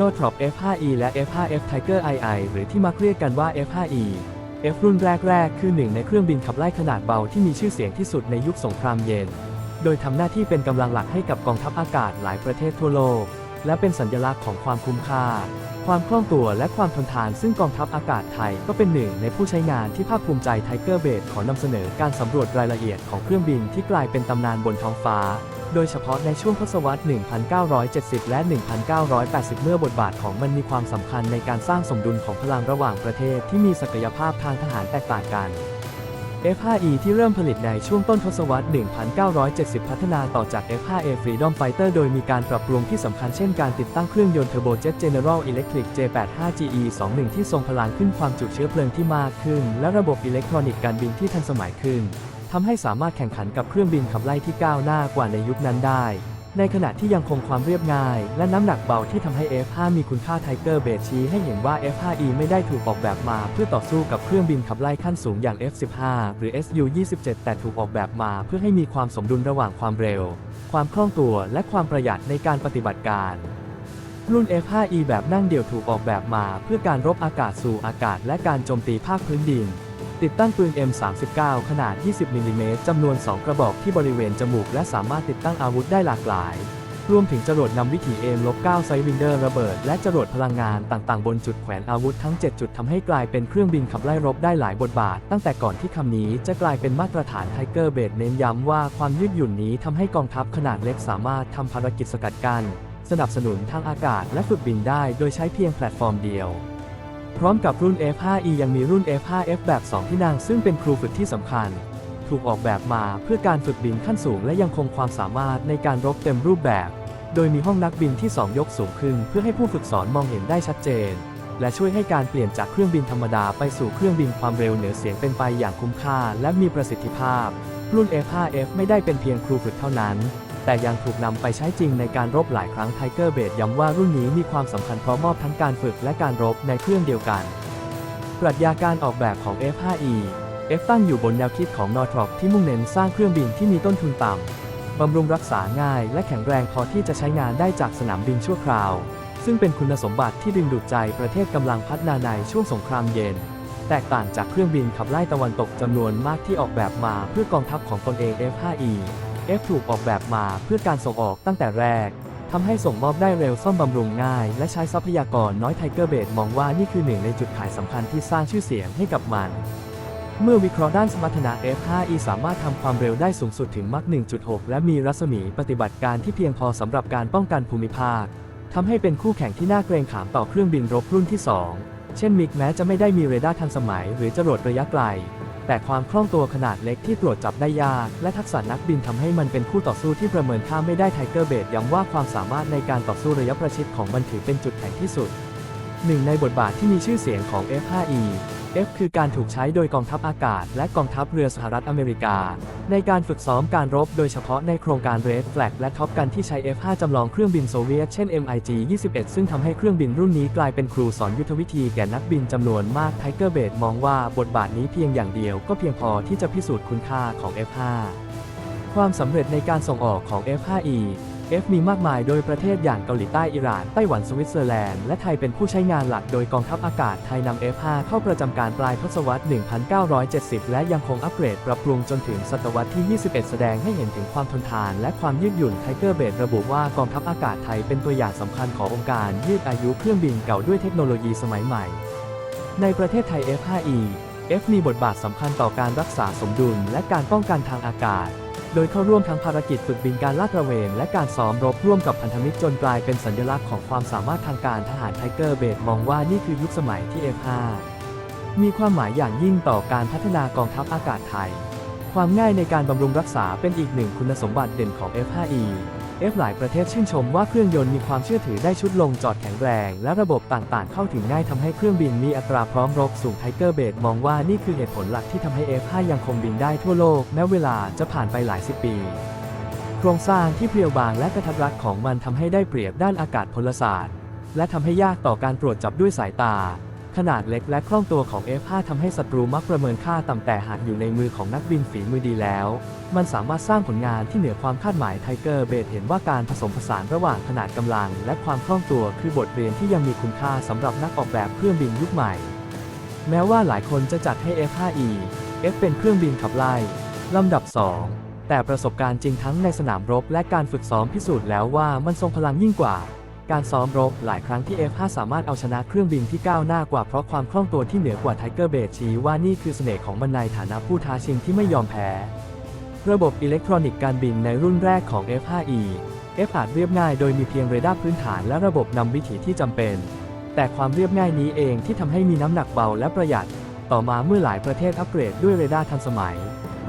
n o t r o p F5E และ F5F Tiger II หรือที่มักเรียกกันว่า F5E F รุ่นแรก ๆ คือหนึ่งในเครื่องบินขับไล่ขนาดเบาที่มีชื่อเสียงที่สุดในยุคสงครามเย็น โดยทำหน้าที่เป็นกำลังหลักให้กับกองทัพอากาศหลายประเทศทั่วโลก และเป็นสัญลักษณ์ของความคุ้มค่า ความคล่องตัวและความทนทานซึ่งกองทัพอากาศไทยก็เป็นหนึ่งในผู้ใช้งานที่ภาคภูมิใจไทเกอร์เบดขอนำเสนอการสำรวจรายละเอียดของเครื่องบินที่กลายเป็นตำนานบนท้องฟ้า โดยเฉพาะในช่วงทศวรรษ 1970 และ 1980 เมื่อบทบาทของมันมีความสำคัญในการสร้างสมดุลของพลังระหว่างประเทศที่มีศักยภาพทางทหารแตกต่างกัน F5E ที่เริ่มผลิตในช่วงต้นทศวรรษ 1970 พัฒนาต่อจาก F5A Freedom Fighter โดยมีการปรับปรุงที่สำคัญเช่นการติดตั้งเครื่องยนต์ Turbojet General Electric J85GE21 ที่ทรงพลังขึ้นความจุเชื้อเพลิงที่มากขึ้น และระบบอิเล็กทรอนิกส์การบินที่ทันสมัยขึ้น ทำให้สามารถแข่งขันกับเครื่องบินขับไล่ที่ก้าวหน้ากว่าในยุคนั้นได้ ในขณะที่ยังคงความเรียบง่าย และน้ำหนักเบาที่ทำให้ F5 มีคุณค่าไทเกอร์เบชี้ให้เห็นว่า F5E ไม่ได้ถูกออกแบบมา เพื่อต่อสู้กับเครื่องบินขับไล่ขั้นสูงอย่าง F15 หรือ Su-27 แต่ถูกออกแบบมา เพื่อให้มีความสมดุลระหว่างความเร็ว ความคล่องตัว และความประหยัดในการปฏิบัติการรุ่น F5E แบบนั่งเดี่ยวถูกออกแบบมา เพื่อการรบอากาศสู่อากาศและการโจมตีภาคพื้นดิน ติดตั้งปืน M39 ขนาด 20 มิลลิเมตรจำนวน 2 กระบอกที่บริเวณจมูก และสามารถติดตั้งอาวุธได้หลากหลาย รวมถึงจรวดนำวิถี M-9 ไซวินเดอร์ระเบิด และจรวดพลังงานต่างๆ บนจุดแขวนอาวุธทั้ง 7 จุดทำให้กลายเป็นเครื่องบินขับไล่รบได้หลายบทบาท ตั้งแต่ก่อนที่คำนี้จะกลายเป็นมาตรฐานไทเกอร์เบดเน้นย้ำว่าความยืดหยุ่นนี้ทำให้กองทัพขนาดเล็กสามารถทำภารกิจสกัดกั้นสนับสนุนทางอากาศและฝึกบินได้โดยใช้เพียงแพลตฟอร์มเดียว พร้อมกับรุ่น F5E ยังมีรุ่น F5F แบบ 2 ที่นั่งซึ่งเป็นครูฝึกที่สำคัญ ถูกออกแบบมาเพื่อการฝึกบินขั้นสูงและยังคงความสามารถในการรบเต็มรูปแบบ โดยมีห้องนักบินที่ 2 ยกสูงขึ้น เพื่อให้ผู้ฝึกสอนมองเห็นได้ชัดเจน และช่วยให้การเปลี่ยนจากเครื่องบินธรรมดาไปสู่เครื่องบินความเร็วเหนือเสียงเป็นไปอย่างคุ้มค่า และมีประสิทธิภาพ รุ่น F5F ไม่ได้เป็นเพียงครูฝึกเท่านั้น แต่ยังถูกนำไปใช้จริงในการรบหลายครั้งไทเกอร์เบดย้ำว่ารุ่นนี้มีความสำคัญเพราะมอบทั้งการฝึกและการรบในเครื่องเดียวกัน ปรัชญาการออกแบบของ F5E F ตั้งอยู่บนแนวคิดของ Northrop ที่มุ่งเน้นสร้างเครื่องบินที่มีต้นทุนต่ำ บำรุงรักษาง่ายและแข็งแรงพอที่จะใช้งานได้จากสนามบินชั่วคราว ซึ่งเป็นคุณสมบัติที่ดึงดูดใจประเทศกำลังพัฒนาในช่วงสงครามเย็น แตกต่างจากเครื่องบินขับไล่ตะวันตกจำนวนมากที่ออกแบบมาเพื่อกองทัพของตนเอง F5E F ถูกออกแบบมาเพื่อการส่งออกตั้งแต่แรกทำให้ส่งมอบได้เร็วซ่อมบำรุงง่าย และใช้ทรัพยากรน้อยไทเกอร์เบดมองว่านี่คือหนึ่งในจุดขายสำคัญที่สร้างชื่อเสียงให้กับมัน เมื่อวิเคราะห์ด้านสมรรถนะ F5E สามารถทำความเร็วได้สูงสุดถึงมัก1.6 และมีรัศมีปฏิบัติการที่เพียงพอสำหรับการป้องกันภูมิภาคทำให้เป็นคู่แข่งที่น่าเกรงขามต่อเครื่องบินรบรุ่นที่ 2 เช่นมิกแม้จะไม่ได้มีเรดาร์ทันสมัย หรือจรวดระยะไกล แต่ความคล่องตัวขนาดเล็กที่ตรวจจับได้ยาก และทักษะนักบินทำให้มันเป็นคู่ต่อสู้ที่ประเมินค่าไม่ได้ไทเกอร์เบดย้ำว่าความสามารถในการต่อสู้ระยะประชิดของมันถือเป็นจุดแข็งที่สุดหนึ่งในบทบาทที่มีชื่อเสียงของ F5E F คือการถูกใช้โดยกองทัพอากาศ และกองทัพเรือสหรัฐอเมริกา ในการฝึกซ้อมการรบโดยเฉพาะในโครงการ Red Flag และท็อปกันที่ใช้ F5 จำลองเครื่องบินโซเวียต เช่น MiG-21 ซึ่งทำให้เครื่องบินรุ่นนี้กลายเป็นครูสอนยุทธวิธีแก่นักบินจำนวนมากไทเกอร์เบดมองว่าบทบาทนี้เพียงอย่างเดียวก็เพียงพอที่จะพิสูจน์คุณค่าของ F5 ความสำเร็จในการส่งออกของ F5E F มีมากมายโดยประเทศอย่างเกาหลีใต้อิหร่านไต้หวันสวิตเซอร์แลนด์และไทยเป็นผู้ใช้งานหลักโดยกองทัพอากาศไทยนำ F5 เข้าประจำการปลายทศวรรษ 1970 และยังคงอัปเกรดปรับปรุงจนถึงศตวรรษที่ 21 แสดงให้เห็นถึงความทนทานและความยืดหยุ่นไทเกอร์เบดระบุว่ากองทัพอากาศไทยเป็นตัวอย่างสำคัญขององค์การยืดอายุเครื่องบินเก่าด้วยเทคโนโลยีสมัยใหม่ ในประเทศไทย F5E F มีบทบาทสำคัญต่อการรักษาสมดุลและการป้องกันทางอากาศ โดยเข้าร่วมทั้งภารกิจฝึกบินการลาดตระเวน และการซ้อมรบร่วมกับพันธมิตรจนกลายเป็นสัญลักษณ์ของความสามารถทางการทหารไทเกอร์เบดมองว่านี่คือยุคสมัยที่ F5 มีความหมายอย่างยิ่งต่อการพัฒนากองทัพอากาศไทย ความง่ายในการบำรุงรักษาเป็นอีกหนึ่งคุณสมบัติเด่นของ F5E F หลายประเทศชื่นชมว่าเครื่องยนต์มีความเชื่อถือได้ชุดลงจอดแข็งแรง และระบบต่างๆ เข้าถึงง่ายทำให้เครื่องบินมีอัตราพร้อมรบสูงไทเกอร์เบดมองว่านี่คือเหตุผลหลักที่ทำให้ F5 ยังคงบินได้ทั่วโลก แม้เวลาจะผ่านไปหลายสิบปีโครงสร้างที่เพรียวบางและกระทัดรัดของมันทำให้ได้เปรียบด้านอากาศพลศาสตร์ และทำให้ยากต่อการตรวจจับด้วยสายตา ขนาดเล็กและคล่องตัวของ F5 ทำให้ศัตรูมักประเมินค่าต่ำแต่หากอยู่ในมือของนักบินฝีมือดีแล้ว มันสามารถสร้างผลงานที่เหนือความคาดหมายไทเกอร์เบดเห็นว่าการผสมผสานระหว่างขนาดกำลัง และความคล่องตัวคือบทเรียนที่ยังมีคุณค่าสำหรับนักออกแบบเครื่องบินยุคใหม่ แม้ว่าหลายคนจะจัดให้ F5E F เป็นเครื่องบินขับไล่ลำดับ 2 แต่ประสบการณ์จริงทั้งในสนามรบและการฝึกซ้อมพิสูจน์แล้วว่ามันทรงพลังยิ่งกว่า การซ้อมรบหลายครั้งที่ F5 สามารถเอาชนะเครื่องบินที่ก้าวหน้ากว่าเพราะความคล่องตัวที่เหนือกว่าไทเกอร์เบดชี้ว่านี่คือเสน่ห์ของมันในฐานะผู้ท้าชิงที่ไม่ยอมแพ้ ระบบอิเล็กทรอนิกส์การบินในรุ่นแรกของ F5E F อาจเรียบง่ายโดยมีเพียงเรดาร์พื้นฐานและระบบนำวิถีที่จำเป็น แต่ความเรียบง่ายนี้เองที่ทำให้มีน้ำหนักเบาและประหยัด ต่อมาเมื่อหลายประเทศอัปเกรดด้วยเรดาร์ทันสมัย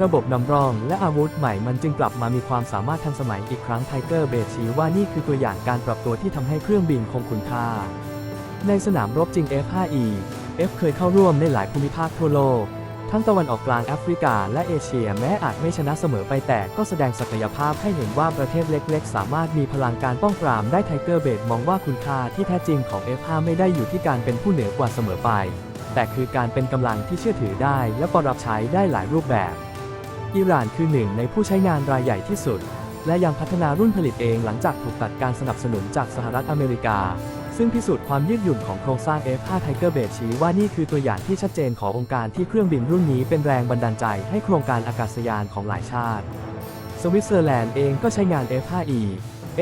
ระบบนำร่องและอาวุธใหม่มันจึงกลับมามีความสามารถทันสมัยอีกครั้งไทเกอร์เบดชี้ว่านี่คือตัวอย่างการปรับตัวที่ทำให้เครื่องบินคงคุณค่า ในสนามรบจริง F5E F เคยเข้าร่วมในหลายภูมิภาคทั่วโลก ทั้งตะวันออกกลางแอฟริกาและเอเชียแม้อาจไม่ชนะเสมอไปแต่ก็แสดงศักยภาพให้เห็นว่าประเทศเล็กๆ สามารถมีพลังการป้องปรามได้ไทเกอร์เบดมองว่าคุณค่าที่แท้จริงของ F5 ไม่ได้อยู่ที่การเป็นผู้เหนือกว่าเสมอไป แต่คือการเป็นกำลังที่เชื่อถือได้และปรับใช้ได้หลายรูปแบบ อิหร่านคือหนึ่งในผู้ใช้งานรายใหญ่ที่สุด และยังพัฒนารุ่นผลิตเองหลังจากถูกตัดการสนับสนุนจากสหรัฐอเมริกา ซึ่งพิสูจน์ความยืดหยุ่นของโครงสร้าง F5 Tiger b a t ชี้ว่านี่คือตัวอย่างที่ชัดเจนขององค์การที่เครื่องบินรุ่นนี้เป็นแรงบันดาลใจให้โครงการอากาศยานของหลายชาติ สวิตเซอร์แลนด์เองก็ใช้งาน F5E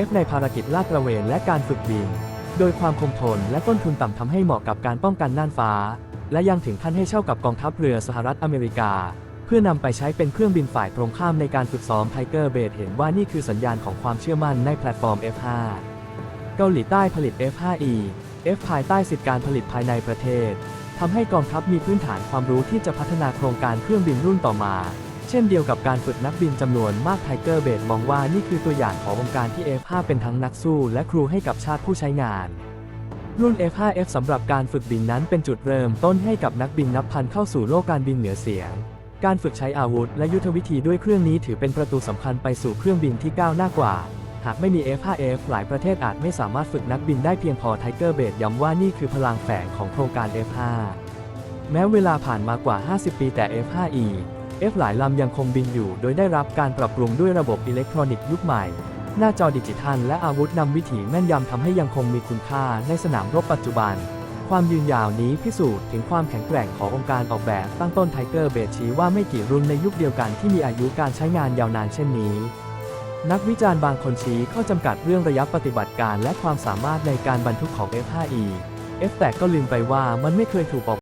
F ในภารกิจลาดตระเวนและการฝึกบิน โดยความคงทนและต้นทุนต่ำทำให้เหมาะกับการป้องกันน่านฟ้า และยังถึงขั้นให้เช่ากับกองทัพเรือสหรัฐอเมริกา เพื่อนำไปใช้เป็นเครื่องบินฝ่ายตรงข้ามในการฝึกซ้อมไทเกอร์เบดเห็นว่านี่คือสัญญาณของความเชื่อมั่นในแพลตฟอร์ม F5 เกาหลีใต้ผลิต F5E F ภายใต้สิทธิการผลิตภายในประเทศทำให้กองทัพมีพื้นฐานความรู้ที่จะพัฒนาโครงการเครื่องบินรุ่นต่อมา เช่นเดียวกับการฝึกนักบินจำนวนมากไทเกอร์เบดมองว่านี่คือตัวอย่างของวงการที่ F5 เป็นทั้งนักสู้และครูให้กับชาติผู้ใช้งานรุ่น F5F สำหรับการฝึกบินนั้นเป็นจุดเริ่มต้นให้กับนักบินนับพันเข้าสู่โลกการบินเหนือเสียง การฝึกใช้อาวุธและยุทธวิธีด้วยเครื่องนี้ถือเป็นประตูสำคัญไปสู่เครื่องบินที่ก้าวหน้ากว่า หากไม่มี F5F หลายประเทศอาจไม่สามารถฝึกนักบินได้เพียงพอไทเกอร์เบดย้ำว่านี่คือพลังแฝงของโครงการ F5 แม้เวลาผ่านมากว่า 50 ปีแต่ F5E F หลายลำยังคงบินอยู่ โดยได้รับการปรับปรุงด้วยระบบอิเล็กทรอนิกส์ยุคใหม่ หน้าจอดิจิทัลและอาวุธนำวิถีแม่นยำทำให้ยังคงมีคุณค่าในสนามรบปัจจุบัน ความยืนยาวนี้พิสูจน์ถึงความแข็งแกร่งขององค์การออกแบบตั้งต้นไทเกอร์เบดชี้ว่าไม่กี่รุ่นในยุคเดียวกันที่มีอายุการใช้งานยาวนานเช่นนี้ นักวิจารณ์บางคนชี้ข้อจำกัดเรื่องระยะปฏิบัติการและความสามารถในการบรรทุกของ F5E F แต่ก็ลืมไปว่ามันไม่เคยถูกออก